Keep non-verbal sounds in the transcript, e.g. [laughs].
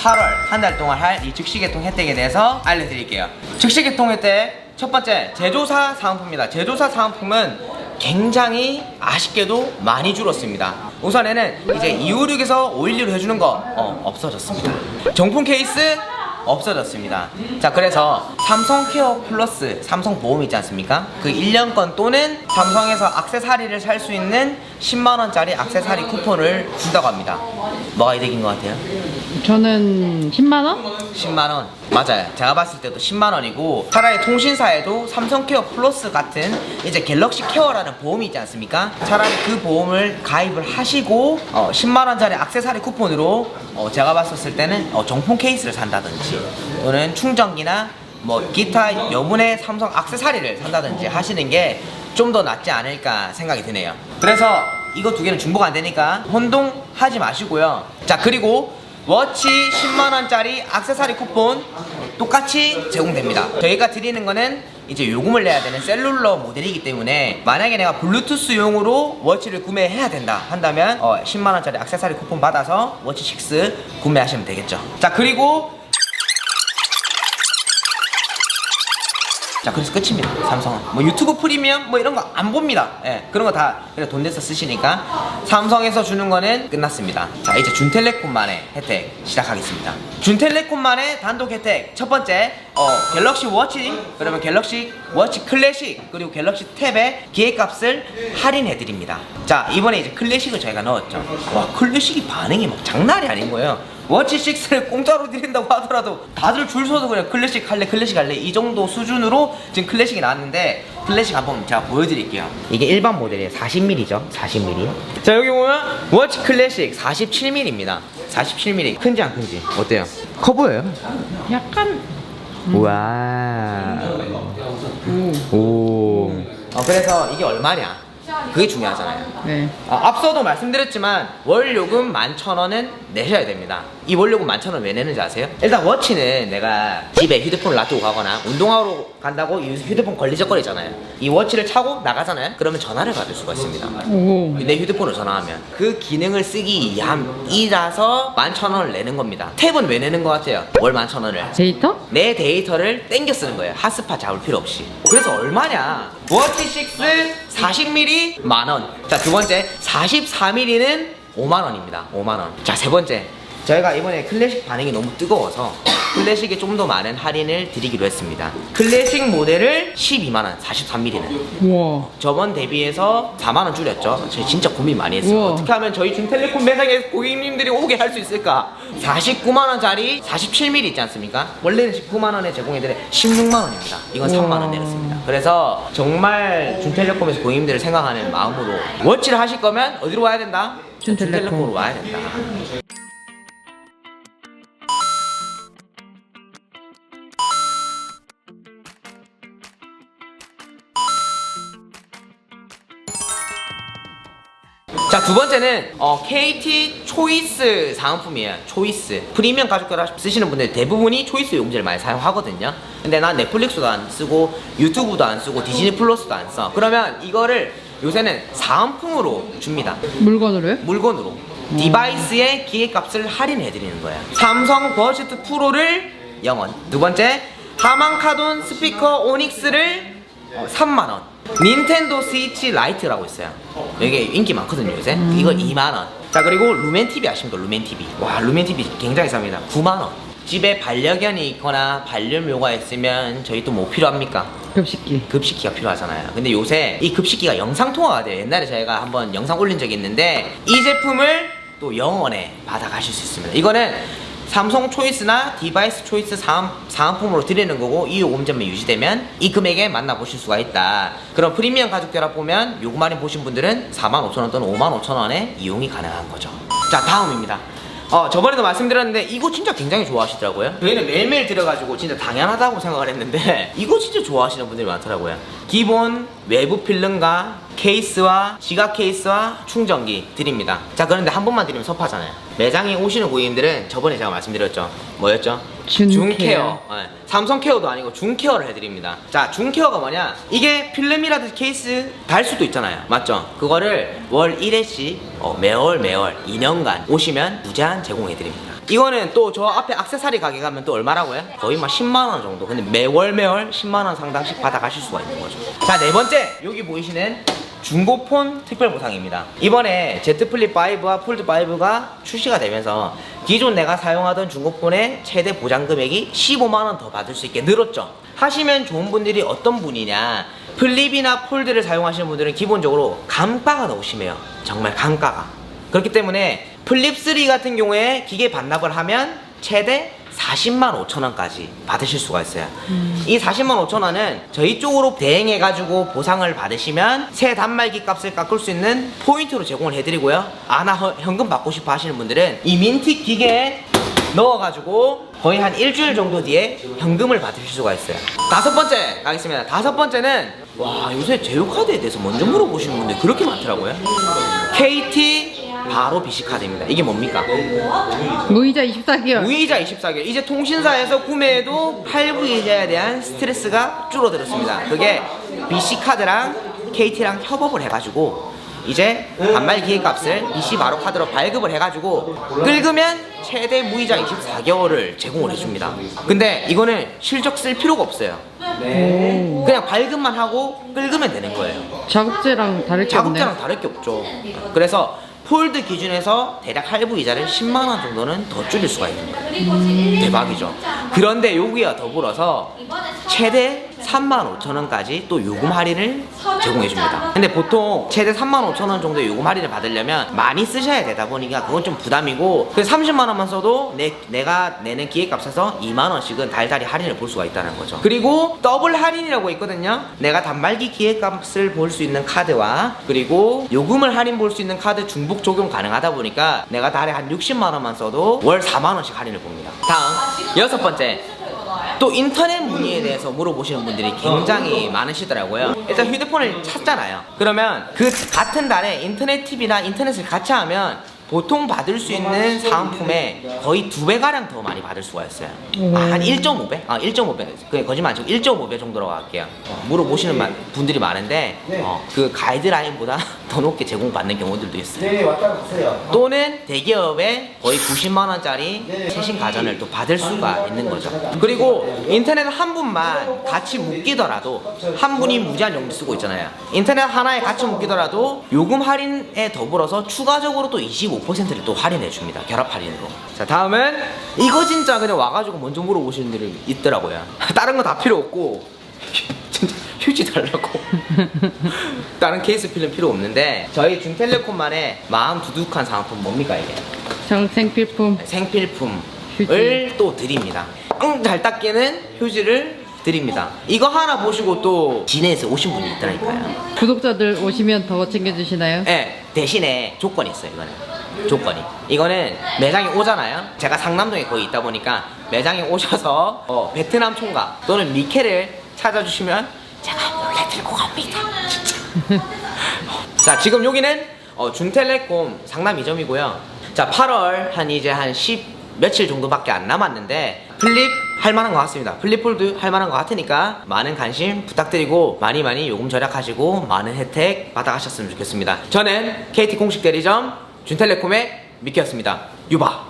8월 한 달 동안 할 이 즉시 개통 혜택에 대해서 알려드릴게요. 즉시 개통 혜택 첫 번째 제조사 사은품입니다. 제조사 사은품은 굉장히 아쉽게도 많이 줄었습니다. 우선에는 이제 256에서 516을 해주는 거 어, 없어졌습니다. 정품 케이스 없어졌습니다. 자, 그래서 삼성 케어 플러스 삼성 보험 있지 않습니까? 그 1년권 또는 삼성에서 악세사리를 살 수 있는 10만원짜리 악세사리 쿠폰을 준다고 합니다. 뭐가 이득인 것 같아요? 저는 10만 원? 10만원. 맞아요. 제가 봤을 때도 10만원이고, 차라리 통신사에도 삼성 케어 플러스 같은 이제 갤럭시 케어라는 보험이 있지 않습니까? 차라리 그 보험을 가입을 하시고, 어, 10만원짜리 악세사리 쿠폰으로, 어, 제가 봤었을 때는 어, 정품 케이스를 산다든지, 또는 충전기나 뭐 기타 여분의 삼성 악세사리를 산다든지 하시는 게 좀 더 낫지 않을까 생각이 드네요. 그래서 이거 두 개는 중복 안 되니까 혼동하지 마시고요. 자, 그리고 워치 10만원짜리 악세사리 쿠폰 똑같이 제공됩니다. 저희가 드리는 거는 이제 요금을 내야 되는 셀룰러 모델이기 때문에 만약에 내가 블루투스용으로 워치를 구매해야 된다 한다면 어, 10만원짜리 악세사리 쿠폰 받아서 워치 6 구매하시면 되겠죠. 자, 그리고 자 그래서 끝입니다. 삼성은. 뭐 유튜브 프리미엄 뭐 이런 거 안 봅니다. 예 그런 거 다 그냥 돈 내서 쓰시니까 삼성에서 주는 거는 끝났습니다. 자 이제 준텔레콤만의 혜택 시작하겠습니다. 준텔레콤만의 단독 혜택. 첫 번째 어 갤럭시 워치. 그러면 갤럭시 워치 클래식 그리고 갤럭시 탭의 기획값을 할인해 드립니다. 자 이번에 이제 클래식을 저희가 넣었죠. 와 클래식이 반응이 막 장난이 아닌 거예요 워치 6를 공짜로 드린다고 하더라도 다들 줄 서서 그냥 클래식 할래 클래식 할래. 이 정도 수준으로 지금 클래식이 나왔는데 클래식 한번 제가 보여드릴게요. 이게 일반 모델이에요. 40mm죠? 40mm 자 여기 보면 워치 클래식 47mm입니다. 47mm 큰지 안 큰지. 어때요? 커 보여요? 약간 우와. 오. 어, 그래서 이게 얼마냐 그게 중요하잖아요 네. 아, 앞서도 말씀드렸지만 월 요금 11,000원은 내셔야 됩니다. 이 월 요금 11,000원 왜 내는지 아세요? 일단 워치는 내가 집에 휴대폰을 놔두고 가거나 운동하러 간다고 이 휴대폰 걸리적거리잖아요. 이 워치를 차고 나가잖아요. 그러면 전화를 받을 수가 있습니다. 오. 내 휴대폰으로 전화하면 그 기능을 쓰기 위함이라서 11,000원을 내는 겁니다. 탭은 왜 내는 것 같아요? 월 11,000원을 데이터? 내 데이터를 땡겨 쓰는 거예요. 핫스팟 잡을 필요 없이. 그래서 얼마냐? 워치 6 40mm 만 원. 자, 두 번째 44mm는 5만 원입니다. 5만 원. 자, 세 번째. 저희가 이번에 클래식 반응이 너무 뜨거워서 클래식에 좀 더 많은 할인을 드리기로 했습니다. 클래식 모델을 12만 원, 43mm는. 우와. 저번 대비해서 4만 원 줄였죠. 저희 진짜 고민 많이 했어요. 우와. 어떻게 하면 저희 준텔레콤 매장에 고객님들이 오게 할 수 있을까? 49만 원짜리 47mm 있지 않습니까? 원래는 19만 원에 제공해드려 16만 원입니다. 이건 우와. 3만 원 내렸습니다. 그래서 정말 준텔레콤에서 고객님들을 생각하는 마음으로 워치를 하실 거면 어디로 와야 된다? 준텔레콤. 준텔레콤으로 와야 된다. 자, 두 번째는 어, KT 초이스 사은품이에요. 초이스. 프리미엄 가족들 쓰시는 분들 대부분이 초이스 용지를 많이 사용하거든요. 근데 난 넷플릭스도 안 쓰고 유튜브도 안 쓰고 디즈니 플러스도 안 써. 그러면 이거를 요새는 사은품으로 줍니다. 물건으로요? 물건으로. 디바이스의 기계값을 할인해 드리는 거예요. 삼성 버즈트 프로를 0원. 두 번째, 하만카돈 스피커 오닉스를 어, 3만 원. 닌텐도 스위치 라이트라고 있어요. 이게 인기 많거든요, 요새. 이거 2만 원. 자, 그리고 루멘 TV 아십니까? 루멘 TV. 와, 루멘 TV 굉장히 쌉니다. 9만 원. 집에 반려견이 있거나 반려묘가 있으면 저희 또 뭐 필요합니까? 급식기. 급식기가 필요하잖아요. 근데 요새 이 급식기가 영상 통화가 돼요. 옛날에 저희가 한번 영상 올린 적이 있는데 이 제품을 또 영원에 받아가실 수 있습니다. 이거는 삼성 초이스나 디바이스 초이스 사은, 사은품 으로 드리는 거고 이 요금제만 유지되면 이 금액에 만나보실 수가 있다. 그럼 프리미엄 가족 결합 보면 요금 할인 보신 분들은 45,000원 또는 55,000원에 이용이 가능한 거죠. 자 다음입니다. 어 저번에도 말씀드렸는데 이거 진짜 굉장히 좋아하시더라고요. 저희는 매일매일 들어가지고 진짜 당연하다고 생각을 했는데 [laughs] 이거 진짜 좋아하시는 분들이 많더라고요. 기본 외부 필름과 케이스와 지각 케이스와 충전기 드립니다. 자 그런데 한 번만 드리면 섭하잖아요. 매장에 오시는 고객님들은 저번에 제가 말씀드렸죠. 뭐였죠? 준케어. 네. 삼성 케어도 아니고 준케어를 해드립니다. 자, 준케어가 뭐냐? 이게 필름이라든지 케이스 달 수도 있잖아요. 맞죠? 그거를 월 1회씩 어, 매월 매월 2년간 오시면 무제한 제공해드립니다. 이거는 또 저 앞에 악세사리 가게 가면 또 얼마라고요? 거의 막 10만 원 정도. 근데 매월 매월 10만 원 상당씩 받아가실 수가 있는 거죠. 자, 네 번째 여기 보이시는 중고폰 특별 보상입니다. 이번에 Z 플립 5와 폴드 5가 출시가 되면서 기존 내가 사용하던 중고폰의 최대 보장 금액이 15만 원 더 받을 수 있게 늘었죠. 하시면 좋은 분들이 어떤 분이냐? 플립이나 폴드를 사용하시는 분들은 기본적으로 감가가 너무 심해요. 정말 감가가. 그렇기 때문에 플립 3 같은 경우에 기계 반납을 하면 최대 40만 5천 원까지 받으실 수가 있어요. 이 40만 5천 원은 저희 쪽으로 대행해가지고 보상을 받으시면 새 단말기 값을 깎을 수 있는 포인트로 제공을 해드리고요. 아나 허- 현금 받고 싶어 하시는 분들은 이 민티 기계에 넣어가지고 거의 한 일주일 정도 뒤에 현금을 받으실 수가 있어요. 다섯 번째 가겠습니다. 다섯 번째는 와 요새 제휴카드에 대해서 먼저 물어보시는 분들이 그렇게 많더라고요. KT 바로 BC 카드입니다. 이게 뭡니까? 무이자 24개월. 무이자 24개월. 이제 통신사에서 구매해도 할부이자에 대한 스트레스가 줄어들었습니다. 그게 BC 카드랑 KT랑 협업을 해가지고 이제 단말 기획값을 BC 바로 카드로 발급을 해가지고 긁으면 최대 무이자 24개월을 제공을 해줍니다. 근데 이거는 실적 쓸 필요가 없어요. 오. 그냥 발급만 하고 긁으면 되는 거예요. 자국제랑 다를 게 없네. 자국자랑 다를 게 없죠. 그래서 폴드 기준에서 대략 할부 이자를 10만 원 정도는 더 줄일 수가 있는 거예요. 대박이죠. 그런데 여기와 더불어서 최대 3만 5천 원까지 또 요금 할인을 제공해 줍니다. 근데 보통 최대 3만 5천 원 정도 요금 할인을 받으려면 많이 쓰셔야 되다 보니까 그건 좀 부담이고 그래서 30만 원만 써도 내, 내가 내는 기획값에서 2만 원씩은 달달이 할인을 볼 수가 있다는 거죠. 그리고 더블 할인이라고 있거든요. 내가 단말기 기획값을 볼 수 있는 카드와 그리고 요금을 할인 볼 수 있는 카드 중복 적용 가능하다 보니까 내가 달에 한 60만 원만 써도 월 4만 원씩 할인을 봅니다. 다음 여섯 번째 또 인터넷 문의에 대해서 물어보시는 분들이 굉장히 많으시더라고요. 일단 휴대폰을 찾잖아요. 그러면 그 같은 달에 인터넷 TV나 인터넷을 같이 하면 보통 받을 수 있는 사은품에 거의 두 배 가량 더 많이 받을 수가 있어요. 아, 한 1.5배? 아, 1.5배. 그 거짓말 안 치고 1.5배 정도라고 할게요. 어, 물어보시는 마- 분들이 많은데 어, 그 가이드라인보다 [laughs] 더 높게 제공받는 경우들도 있어요. 네, 왔다 가세요. 또는 대기업에 거의 90만 원짜리 최신 가전을 또 받을 수가 있는 거죠. 그리고 인터넷 한 분만 같이 묶이더라도 한 분이 무제한 용도 쓰고 있잖아요. 인터넷 하나에 같이 묶이더라도 요금 할인에 더불어서 추가적으로 또 25%를 또 할인해 줍니다. 결합 할인으로. 자 다음은 이거 진짜 그냥 와가지고 먼저 물어보시는 분들이 있더라고요. [laughs] 다른 거 다 필요 없고 [laughs] 진짜 휴지 달라고. [laughs] 다른 케이스 필름 필요 없는데 저희 중텔레콤만의 마음 두둑한 상품 뭡니까 이게? 정생필품. 생필품을 휴지. 또 드립니다. 응, 잘 닦이는 휴지를 드립니다. 이거 하나 보시고 또 진해에서 오신 분이 있더라니까요. 구독자들 오시면 더 챙겨주시나요? 네, 대신에 조건이 있어요, 이거는. 조건이. 이거는 매장에 오잖아요. 제가 상남동에 거의 있다 보니까 매장에 오셔서 어, 베트남 총각 또는 미케를 찾아주시면 제가 몰래 들고 갑니다. 진짜. [laughs] 자, 지금 여기는 어, 중텔레콤 상남 이점이고요. 자, 8월 한 이제 한 10 며칠 정도밖에 안 남았는데 플립 할 만한 것 같습니다. 플립폴드 할 만한 것 같으니까 많은 관심 부탁드리고 많이 많이 요금 절약하시고 많은 혜택 받아가셨으면 좋겠습니다. 저는 KT 공식 대리점 준텔레콤의 미키였습니다. 유바.